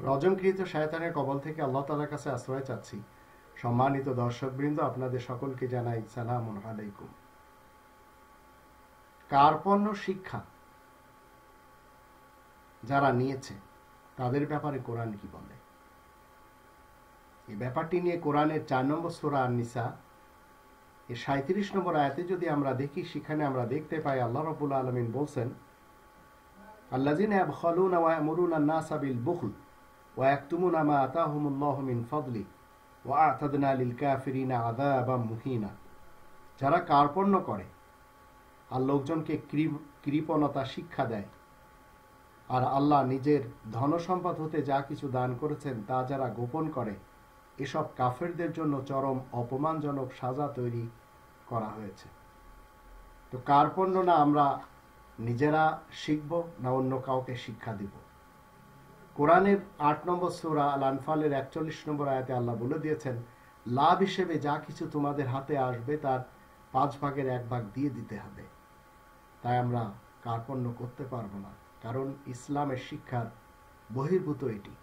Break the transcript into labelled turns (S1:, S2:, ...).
S1: রজমকৃত শায়তানের কবল থেকে আল্লাহ তালার কাছে আশ্রয় চাচ্ছি। সম্মানিত দর্শকবৃন্দ, আপনাদের সকলকে জানাই সালাম আলাইকুম। কার্পণ্য শিক্ষা যারা নিয়েছে, তাদের ব্যাপারে কোরআন কি বলে? এই ব্যাপারটি নিয়ে কোরআনের চার নম্বর সোরা নিসা এই সাঁত্রিশ নম্বর আয়াতে যদি আমরা দেখি, সেখানে আমরা দেখতে পাই আল্লাহ রবুল আলমিন বলছেন আল্লাজিন ইয়াবখালুন ওয়া ইয়ামুরুনা আন-নাসা বিল বুখল। যারা কার্পণ্য করে, আর লোকজনকে কৃপণতা শিক্ষা দেয়, আর আল্লাহ নিজের ধনসম্পদ হতে যা কিছু দান করেছেন তা যারা গোপন করে, এসব কাফেরদের জন্য চরম অপমানজনক সাজা তৈরি করা হয়েছে। তো কার্পণ্য না আমরা নিজেরা শিখব, না অন্য কাউকে শিক্ষা দিব। কোরআনের আট নম্বর সুরা আল আনফালের একচল্লিশ নম্বর আয়াতে আল্লাহ বলে দিয়েছেন, লাভ হিসেবে যা কিছু তোমাদের হাতে আসবে তার পাঁচ ভাগের এক ভাগ দিয়ে দিতে হবে। তাই আমরা কার্পণ্য করতে পারব না, কারণ ইসলামের শিক্ষার বহির্ভূত এটি।